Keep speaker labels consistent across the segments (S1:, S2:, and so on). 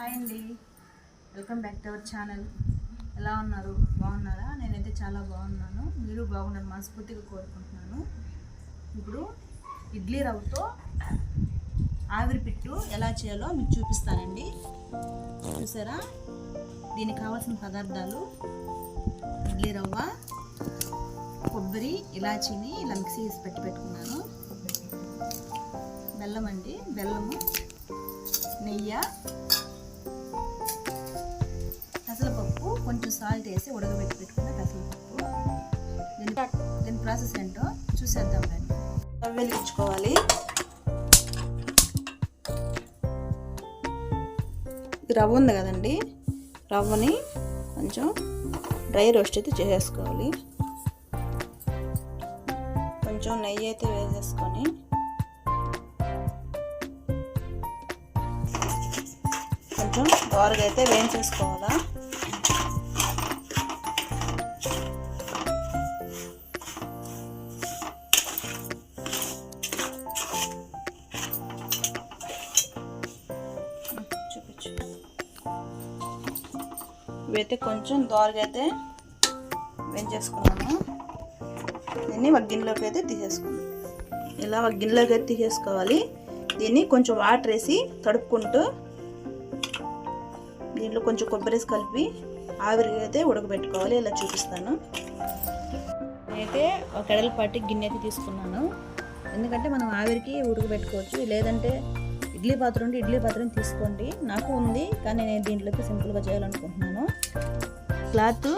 S1: Hi అండి. Welcome back to our channel. ఎలా ఉన్నారు? బాగున్నారా? నేనైతే చాలా బాగున్నాను. మీరు బాగున్నారు మనస్ఫూర్తిగా కోరుకుంటున్నాను. ఇప్పుడు ఇడ్లీ రవ్వతో ఆవిరి పిట్టు ఎలా చేయాలో మీకు చూపిస్తానండి. చూసారా? దీనికి కావాల్సిన పదార్థాలు ఇడ్లీ రవ్వ కొబ్బరి ఇలాచీని ఇలా మిక్సీ చేసి పెట్టి పెట్టుకున్నాను. బెల్లం అండి. బెల్లము నెయ్యి పెసరపప్పు కొంచెం సాల్ట్ వేసి ఉడకబెట్టి పెట్టుకున్న పెసరపప్పు. దీని దీని ప్రాసెస్ ఏంటో చూసేద్దాం రండి. స్టవ్ వెలిగించుకోవాలి రవ్వ ఉంది కదండి? రవ్వని కొంచెం డ్రై రోస్ట్ అయితే చేసేసుకోవాలి కొంచెం నెయ్యి అయితే వేసేసుకొని కొంచెం దోరగా అయితే వేయించేసుకోవాలా? ఇవైతే కొంచెం దోరగా అయితే వేయించేసుకున్నాను. దీన్ని ఒక గిన్నెలోకి అయితే తీసేసుకున్నాం ఇలా ఒక గిన్నెలోకి అయితే తీసేసుకోవాలి. దీన్ని కొంచెం వాటర్ వేసి తడుపుకుంటూ దీంట్లో కొంచెం కొబ్బరి కలిపి ఆవిరి అయితే ఉడకబెట్టుకోవాలి. ఇలా చూపిస్తాను. అయితే ఒక ఎడలపాటి గిన్నె అయితే తీసుకున్నాను. ఎందుకంటే మనం ఆవిరికి ఉడకబెట్టుకోవచ్చు. లేదంటే ఇడ్లీ పాత్ర ఉంటే ఇడ్లీ పాత్రని తీసుకోండి. నాకు ఉంది కానీ నేను దీంట్లోకి సింపుల్గా చేయాలనుకుంటున్నాను. క్లాత్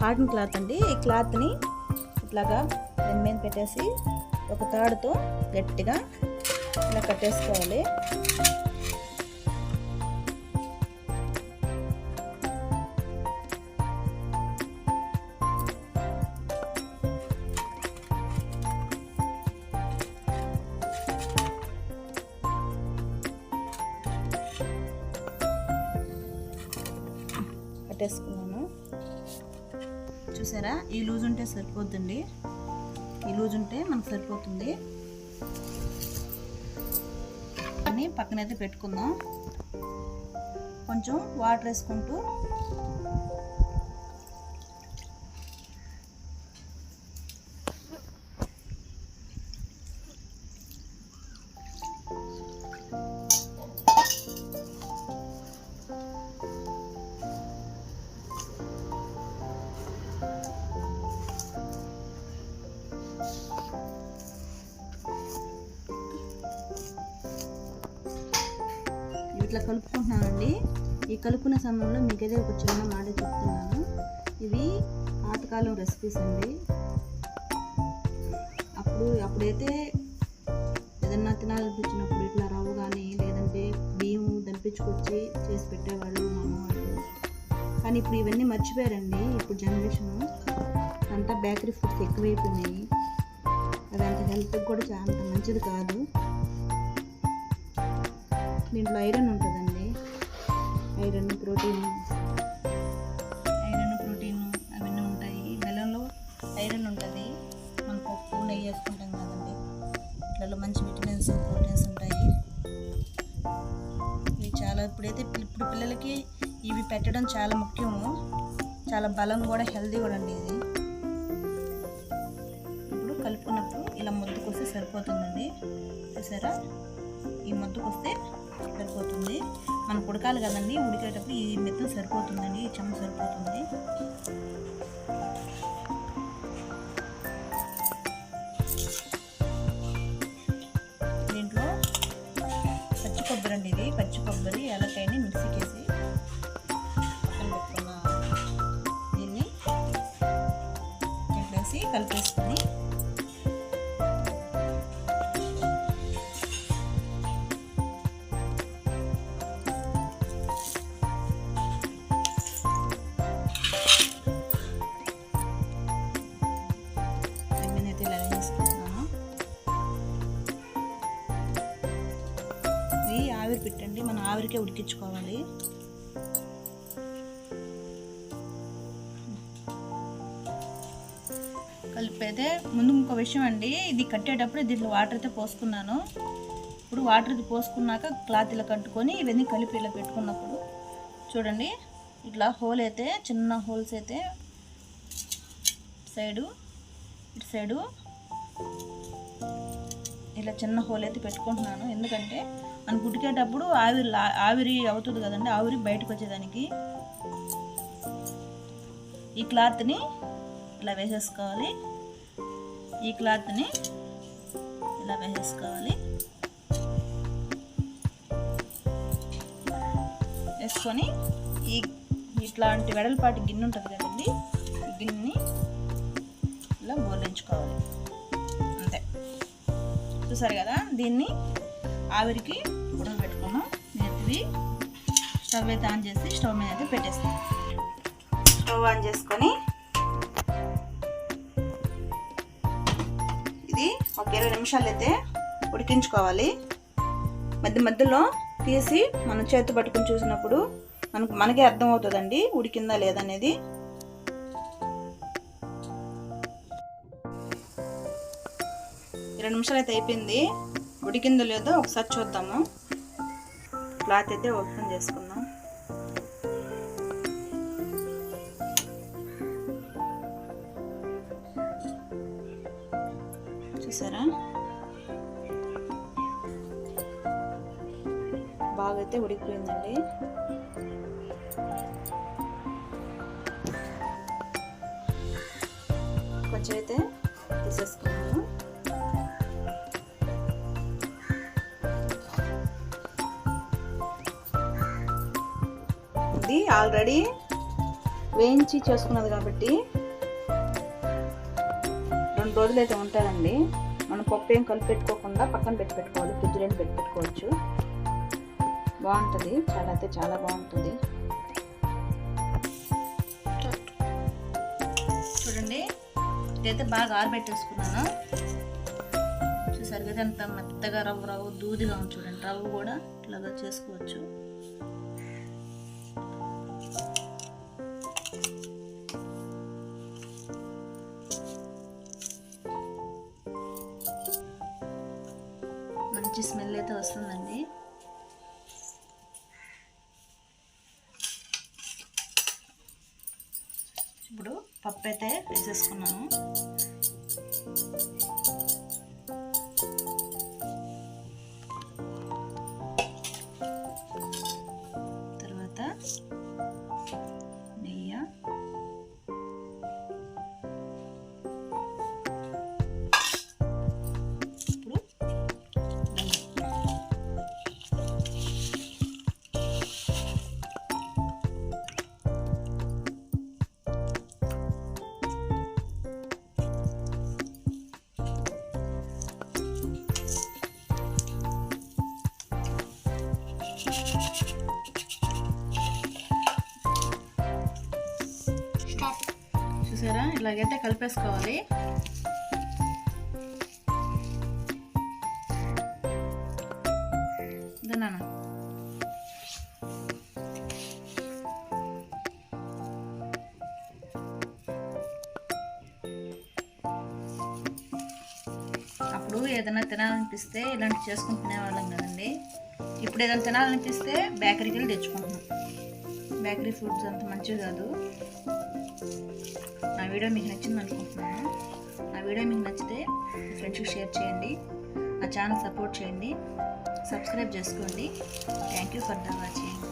S1: కాటన్ క్లాత్ అండి. ఈ క్లాత్ని ఇట్లాగా దాని మీద పెట్టేసి ఒక తాడుతో గట్టిగా ఇలా కట్టేసుకోవాలి. పెట్టేసుకున్నాను చూసారా? ఈ లూజ్ ఉంటే సరిపోద్దండి. ఈ లూజ్ ఉంటే మనకు సరిపోతుంది. అని పక్కనైతే పెట్టుకుందాం. కొంచెం వాటర్ వేసుకుంటూ ఇట్లా కలుపుకుంటున్నానండి. ఈ కలుపుకునే సమయంలో మీకైతే ఒక చిన్న మాట చెప్తున్నాను. ఇవి పాతకాలం రెసిపీస్ అండి. అప్పుడు అప్పుడైతే ఏదన్నా తినాలనిపించినప్పుడు ఇట్లా రవ్వ కానీ లేదంటే బియ్యం దంపించుకొచ్చి చేసి పెట్టేవాళ్ళు మా అమ్మవాళ్ళు కానీ ఇప్పుడు ఇవన్నీ మర్చిపోయారండి. ఇప్పుడు జనరేషన్ అంతా బేకరీ ఫుడ్స్ ఎక్కువైపోయినాయి. అది అంత హెల్త్కి కూడా చాలా అంత మంచిది కాదు. దీంట్లో ఐరన్ ఉంటుందండి. Iron protein. ఐరన్ ప్రోటీన్ అవన్నీ ఉంటాయి. బెల్లంలో ఐరన్ ఉంటుంది. మనం పప్పు నెయ్యి వేసుకుంటాం కదండి. ఇట్లలో మంచి విటమిన్స్ ప్రోటీన్స్ ఉంటాయి. ఇవి చాలా ఇప్పుడైతే ఇప్పుడు పిల్లలకి ఇవి పెట్టడం చాలా ముఖ్యము. చాలా బలం కూడా హెల్తీ కూడా అండి ఇది. ఇప్పుడు కలుపుకున్నప్పుడు ఇలా ముద్దుకొస్తే వస్తే సరిపోతుందండి. చూసారా? ఈ ముద్దుకొస్తే వస్తే సరిపోతుంది. మనకు ఉడకాలి కదండి ఉడికేటప్పుడు ఈ మెత్తం సరిపోతుందండి ఈ చెమ్మ సరిపోతుంది. పెట్టండి ఉడికించుకోవాలి. కలిపితే ముందు ఇంకో విషయం అండి ఇది కట్టేటప్పుడు దీంట్లో వాటర్ అయితే పోసుకున్నాను. ఇప్పుడు వాటర్ ఇది పోసుకున్నాక క్లాత్ ఇలా కట్టుకొని ఇవన్నీ కలిపి ఇలా పెట్టుకున్నప్పుడు చూడండి ఇట్లా హోల్ అయితే చిన్న హోల్స్ అయితే సైడు ఇటు సైడు ఇలా చిన్న హోల్ అయితే పెట్టుకుంటున్నాను. ఎందుకంటే మనం గుడికేటప్పుడు ఆవిరి లా- ఆవిరి అవుతుంది కదండి ఆవిరి బయటకు వచ్చేదానికి. ఈ క్లాత్ని ఇలా వేసేసుకోవాలి. ఈ క్లాత్ని ఇలా వేసేసుకోవాలి. వేసుకొని ఈ ఇట్లాంటి వెడల్పాటి గిన్నె ఉంటుంది కదా చూసారు కదా? దీన్ని ఆవిరికి ఉడకబెట్టుకున్నాం నేతివి స్టవ్ అయితే ఆన్ చేసి స్టవ్ మీద అయితే పెట్టేస్తాం స్టవ్ ఆన్ చేసుకొని ఇది ఒక ఇరవై నిమిషాలు అయితే ఉడికించుకోవాలి. మధ్య మధ్యలో తీసి మనం చేతి పట్టుకుని చూసినప్పుడు మనకు మనకే అర్థం అవుతుందండి ఉడికిందా లేదనేది ఇరవై నిమిషాలు అయితే అయిపోయింది. ఉడికిందో లేదో ఒకసారి చూద్దాము. క్లాత్ అయితే ఓపెన్ చేసుకుందాం. చూసారా? బాగా అయితే ఉడికిపోయిందండి. కొంచెం అయితే తీసేసుకుందాం. ఆల్రెడీ వేయించి చేసుకున్నది కాబట్టి రెండు రోజులు అయితే ఉంటాయండి. మనం పప్పు ఏం కలిపి పెట్టుకోకుండా పక్కన పెట్టి పెట్టుకోవాలి ఫ్రిడ్జ్లో పెట్టి పెట్టుకోవచ్చు. బాగుంటుంది. చాలా అయితే చాలా బాగుంటుంది. చూడండి ఇదైతే బాగా ఆరబెట్టేసుకున్నాను. చూసారు కదా అంత మెత్తగా రవ్వ రవ్వ దూదిగా ఉంది చూడండి రవ్వ కూడా ఇట్లాగా చేసుకోవచ్చు. మంచి స్మెల్ అయితే వస్తుందండి. చూసారా? ఇలాగైతే కలిపేసుకోవాలి. తిన్నాను అప్పుడు ఏదైనా తినాలనిపిస్తే ఇలాంటి చేసుకుని తినేవాళ్ళం కదండి. ఇప్పుడు ఏదైనా తినాలనిపిస్తే బేకరీకి వెళ్ళి తెచ్చుకుంటున్నాం. బేకరీ ఫుడ్స్ అంత మంచివి కాదు. నా వీడియో మీకు నచ్చింది అనుకుంటున్నాను నా వీడియో మీకు నచ్చితే ఫ్రెండ్స్కి షేర్ చేయండి. నా ఛానల్ సపోర్ట్ చేయండి. సబ్స్క్రైబ్ చేసుకోండి. Thank you for the watching